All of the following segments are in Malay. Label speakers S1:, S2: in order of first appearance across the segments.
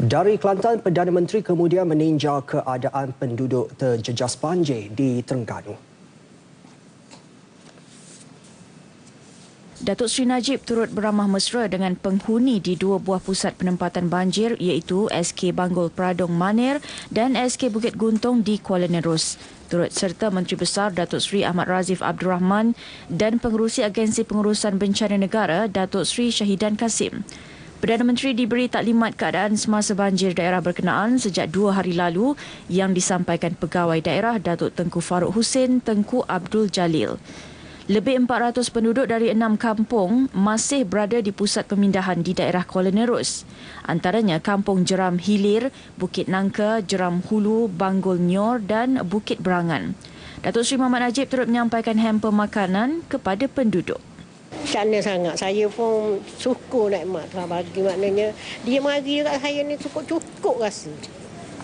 S1: Dari Kelantan, Perdana Menteri kemudian meninjau keadaan penduduk terjejas banjir di Terengganu.
S2: Datuk Seri Najib turut beramah mesra dengan penghuni di dua buah pusat penempatan banjir iaitu SK Banggol Pradong Manir dan SK Bukit Guntung di Kuala Nerus. Turut serta Menteri Besar Datuk Seri Ahmad Razif Abdul Rahman dan Pengerusi Agensi Pengurusan Bencana Negara Datuk Seri Syahidan Kasim. Perdana Menteri diberi taklimat keadaan semasa banjir daerah berkenaan sejak dua hari lalu yang disampaikan Pegawai Daerah Datuk Tengku Faruk Hussein Tengku Abdul Jalil. Lebih 400 penduduk dari enam kampung masih berada di pusat pemindahan di daerah Kuala Nerus. Antaranya Kampung Jeram Hilir, Bukit Nangka, Jeram Hulu, Banggol Nyor dan Bukit Berangan. Datuk Seri Muhammad Najib turut menyampaikan hamper makanan kepada penduduk.
S3: Sana sangat. Saya pun syukur nak mak telah bagi maknanya. Dia mari kat saya ni cukup-cukup rasa.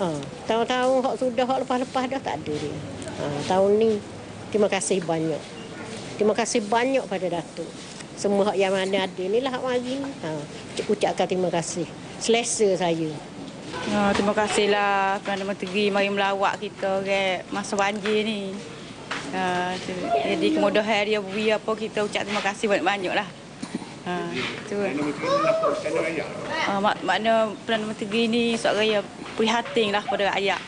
S3: Ha, tahun-tahun hak sudah, hak lepas-lepas dah tak ada dia. Ha, tahun ni, terima kasih banyak. Terima kasih banyak pada Datuk. Semua hak yang mana ada ni lah hak mari ni. Ha, ucapkan terima kasih. Selesa saya.
S4: Oh, terima kasihlah Perdana Menteri mari melawat kita ke masa banjir ni. Uh, jadi kemudahan dia beri apa kita ucap terima kasih banyak-banyak lah. Ha, tu. Uh, mak, makna Perdana Menteri ni suara raya prihatin lah pada rakyat.